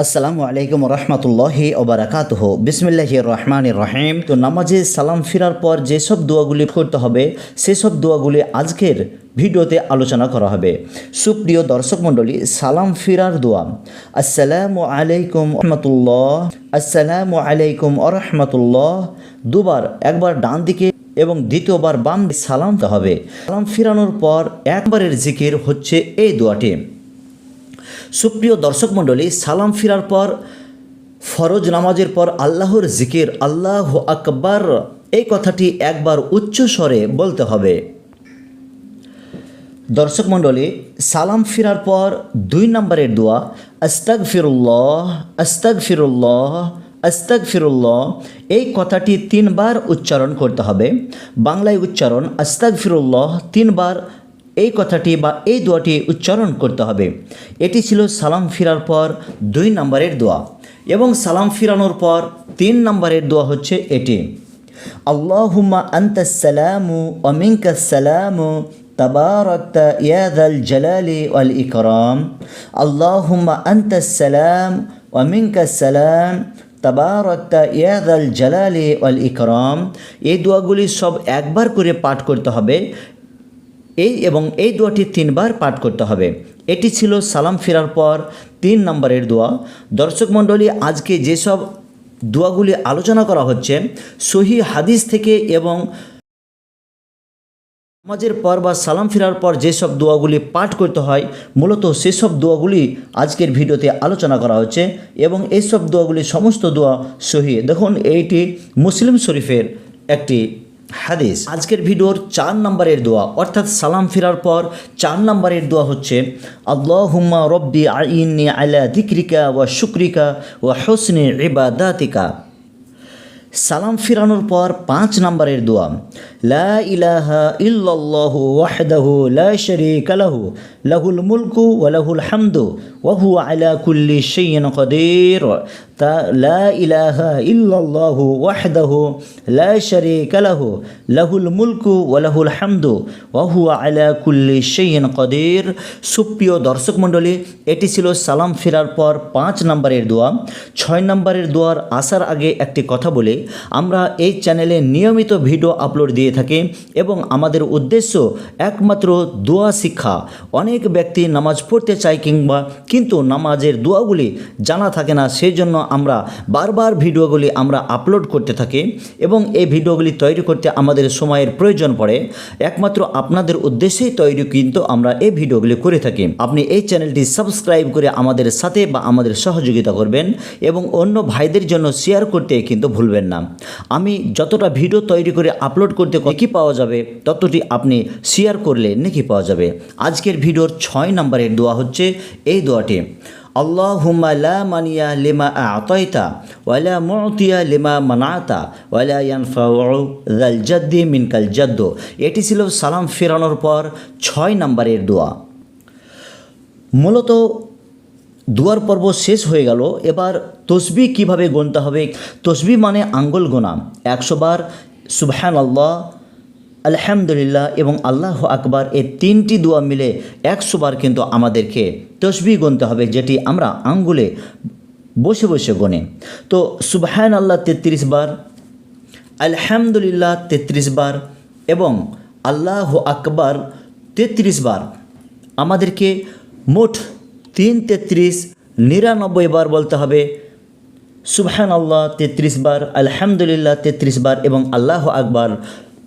আসসালামু আলাইকুম রহমতুল্লাহি ওবরাকাতহ। বিসমিল্লাহ রহমান রহিম। তো নামাজে সালাম ফিরার পর যেসব দোয়াগুলি করতে হবে, সেসব দোয়াগুলি আজকের ভিডিওতে আলোচনা করা হবে। সুপ্রিয় দর্শক মণ্ডলী, সালাম ফিরার দোয়া। আসসালামু আলাইকুম রহমতুল্লাহ আসসালামু আলাইকুম আরহামতুল্লাহ দুবার, একবার ডান দিকে এবং দ্বিতীয়বার বাম দিকে সালাম দিতে হবে। সালাম ফিরানোর পর একবারের জিকির হচ্ছে এই দোয়াটি। সুপ্রিয় দর্শক মণ্ডলী, সালাম ফিরার পর, ফরজ নামাজের পর আল্লাহর জিকির, আল্লাহ আকবার, এই কথাটি একবার উচ্চ স্বরে বলতে হবে। দর্শক মণ্ডলী, সালাম ফিরার পর দুই নম্বরের দোয়া আস্তাক ফিরুল্লাহ আস্তাক ফিরুল্লাহ আস্তাক ফিরুল্লাহ এই কথাটি তিনবার উচ্চারণ করতে হবে। বাংলায় উচ্চারণ আস্তাক ফিরুল্লাহ তিনবার এই কথাটি বা এই দোয়াটি উচ্চারণ করতে হবে এটি ছিল সালাম ফিরার পর দুই নম্বরের দোয়া এবং সালাম ফিরানোর পর তিন নম্বরের দোয়া হচ্ছে এটি আল্লাহুম্মা আন্তাসালামু অমিঙ্কাসালামু تباركت يا ذا الجلال والإكرام اللهم أنت السلام ومنك السلام তাবারকতা ইয়াদাল জালালি ওয়াল ইকরাম এই দোয়াগুলি সব একবার করে পাঠ করতে হবে এই এবং এই দোয়াটি তিনবার পাঠ করতে হবে। এটি ছিল সালাম ফেরার পর তিন নম্বরের দোয়া। দর্শক মণ্ডলী, আজকে যেসব দোয়াগুলি আলোচনা করা হচ্ছে, সহি হাদিস থেকে এবং নামাজের পর বা সালাম ফেরার পর যেসব দোয়াগুলি পাঠ করতে হয়, মূলত সেসব দোয়াগুলি আজকের ভিডিওতে আলোচনা করা হচ্ছে এবং এইসব দোয়াগুলি সমস্ত দোয়া সহি। দেখুন, এইটি মুসলিম শরীফের একটি হাদিস। আজকের ভিডিওর চার নম্বরের দোয়া, অর্থাৎ সালাম ফেরার পর চার নম্বরের দোয়া হচ্ছে আল্লাহ হুম্মা রব্বি আইনি আলা দিক্রিকা ওয়া শুক্রিকা ওয়া হোসনে ইবাদাতিকা। সালাম ফিরানোর পর পাঁচ নম্বরের দোয়া, লা ইলাহা ইল্লাল্লাহু ওয়াহদাহু লা শারীকা লাহু, লাহুল মুলকু ওয়া লাহুল হামদু ওয়া হুয়া আলা কুল্লি শাইইন কাদির তা লা ইলাহা ইল্লাল্লাহু ওয়াহদাহু লা শারীকা লাহু, লাহুল মুলকু ওয়া লাহুল হামদু, ওয়া হুয়া আলা কুল্লি শাইইন কাদির। সুপ্রিয় দর্শক মণ্ডলী, এটি ছিল সালাম ফেরার পর পাঁচ নম্বরের দোয়া। ছয় নম্বরের দোয়ার আসার আগে একটি কথা বলে, আমরা এই চ্যানেলে নিয়মিত ভিডিও আপলোড দিয়ে থাকি এবং আমাদের উদ্দেশ্য একমাত্র দোয়া শিক্ষা। অনেক ব্যক্তি নামাজ পড়তে চায় কিংবা কিন্তু নামাজের দোয়াগুলি জানা থাকে না, সেই জন্য আমরা বারবার ভিডিওগুলি আমরা আপলোড করতে থাকি এবং এই ভিডিওগুলি তৈরি করতে আমাদের সময়ের প্রয়োজন পড়ে। একমাত্র আপনাদের উদ্দেশ্যেই তৈরি কিন্তু আমরা এই ভিডিওগুলি করে থাকি। আপনি এই চ্যানেলটি সাবস্ক্রাইব করে আমাদের সাথে বা আমাদের সহযোগিতা করবেন এবং অন্য ভাইদের জন্য শেয়ার করতে কিন্তু ভুলবেন না। আমি যতটা ভিডিও তৈরি করে আপলোড করতে কি পাওয়া যাবে, ততটি আপনি শেয়ার করলে নাকি পাওয়া যাবে। আজকের ভিডিওর ছয় নম্বরের দোয়া হচ্ছে এই দোয়াটি। লা মানিয়া লিমা আতাইতা ওয়ালা মুতিয়া লিমা মানাতা ওয়ালা ইয়ানফাউ যাল জাদ্দি মিনকাল জাদ্দ। এটি ছিল সালাম ফেরানোর পর ছয় নম্বরের দোয়া। মূলত দুয়ার পর্ব শেষ হয়ে গেল। এবার তসবি কীভাবে গুনতে হবে? তসবি মানে আঙ্গুল গোনা। একশো বার সুবহান আল্লাহ আলহামদুলিল্লাহ এবং আল্লাহ আকবার এই তিনটি দোয়া মিলে একশো বার কিন্তু আমাদেরকে তসবি গুনতে হবে, যেটি আমরা আঙ্গুলে বসে বসে গনে। তো সুবহান আল্লাহ তেত্রিশ বার, আলহামদুলিল্লাহ তেত্রিশ বার এবং আল্লাহ আকবার তেত্রিশ বার। আমাদেরকে মোট তিন তেত্রিশ নিরানব্বই বার বলতে হবে। সুবহান আল্লাহ তেত্রিশ বার, আলহামদুলিল্লাহ তেত্রিশ বার এবং আল্লাহ আকবার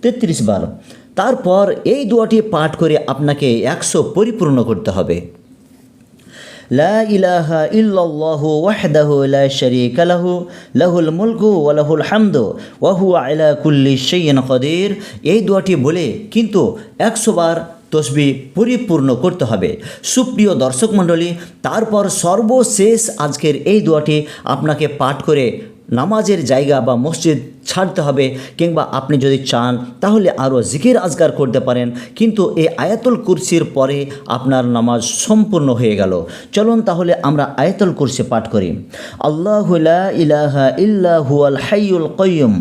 তেত্রিশ বার। তারপর এই দোয়াটি পাঠ করে আপনাকে একশো পরিপূর্ণ করতে হবে। ইলাহা ইল্লাল্লাহু ওয়াহদাহু লা শারীকা লাহু, লাহুল মুলকু ওয়া লাহুল হামদু, ওয়া হুয়া আলা কুল্লি শাইইন কাদির। এই দোয়াটি বলে কিন্তু একশো বার তসবি পরিপূর্ণ করতে হবে। সুপ্রিয় দর্শক মণ্ডলী, তারপর সর্বশেষ আজকের এই দোয়াটি আপনাকে পাঠ করে নামাজের জায়গা বা মসজিদ ছাড়তে হবে কিংবা আপনি যদি চান, তাহলে আরও জিকির আজগার করতে পারেন। কিন্তু এই আয়াতুল কুরসির পরে আপনার নামাজ সম্পূর্ণ হয়ে গেল। চলুন তাহলে আমরা আয়াতুল কুরসি পাঠ করি। আল্লাহ ইলাহা ইল্লাহু আল হাইউল কয়ুম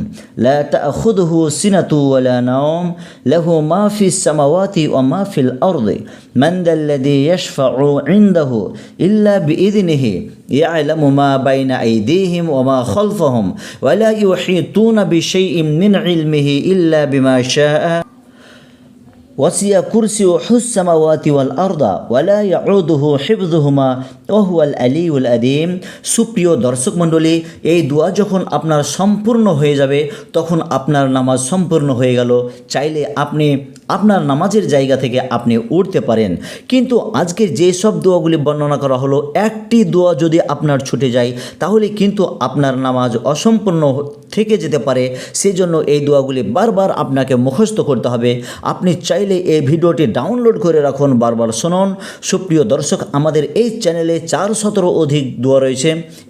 লা তাখুদহু সিনাতু ওয়ালা নাওম, লাহু মা ফিস সামাওয়াতি ওয়া মা ফিল আরদি, মান দাল্লাযী ইয়াশফাউ ইনদাহু ইল্লা বিইذনিহি يعلم ما بين أيديهم وما خلفهم ولا يحيطون بشيء من علمه إلا بما شاء وسع كرسيه السماوات والأرض ولا يعوده حفظهما وهو العلي العظيم সুপ্রিয় দর্শক মণ্ডলী এই দোয়া যখন আপনার সম্পূর্ণ হয়ে যাবে তখন আপনার নামাজ সম্পূর্ণ হয়ে গেল চাইলে আপনি আপনার নামাজের জায়গা থেকে আপনি উঠতে পারেন কিন্তু আজকে যে সব দোয়াগুলি বর্ণনা করা হলো একটি দোয়া যদি আপনার ছুটে যায় তাহলে কিন্তু আপনার নামাজ অসম্পূর্ণ থেকে যেতে পারে, সেজন্য এই দোয়াগুলি বারবার আপনাকে মুখস্থ করতে হবে। আপনি চাইলে এই ভিডিওটি ডাউনলোড করে রাখুন, বারবার শুনুন। সুপ্রিয় দর্শক, আমাদের এই চ্যানেলে চার অধিক দোয়া রয়েছে।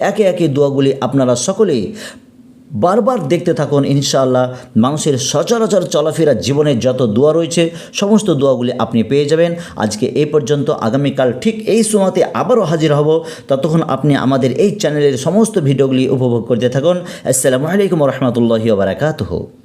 একে একে দোয়াগুলি আপনারা সকলেই বারবার দেখতে থাকুন, ইনশাআল্লাহ মানুষের সচরাচর চলাফেরা জীবনে যত দোয়া রয়েছে, সমস্ত দোয়াগুলি আপনি পেয়ে যাবেন। আজকে এ পর্যন্ত, আগামীকাল ঠিক এই সময়তে আবারও হাজির হব। ততক্ষণ আপনি আমাদের এই চ্যানেলের সমস্ত ভিডিওগুলি উপভোগ করতে থাকুন। আসসালামু আলাইকুম রহমতুল্লাহি বারাকাতুহু।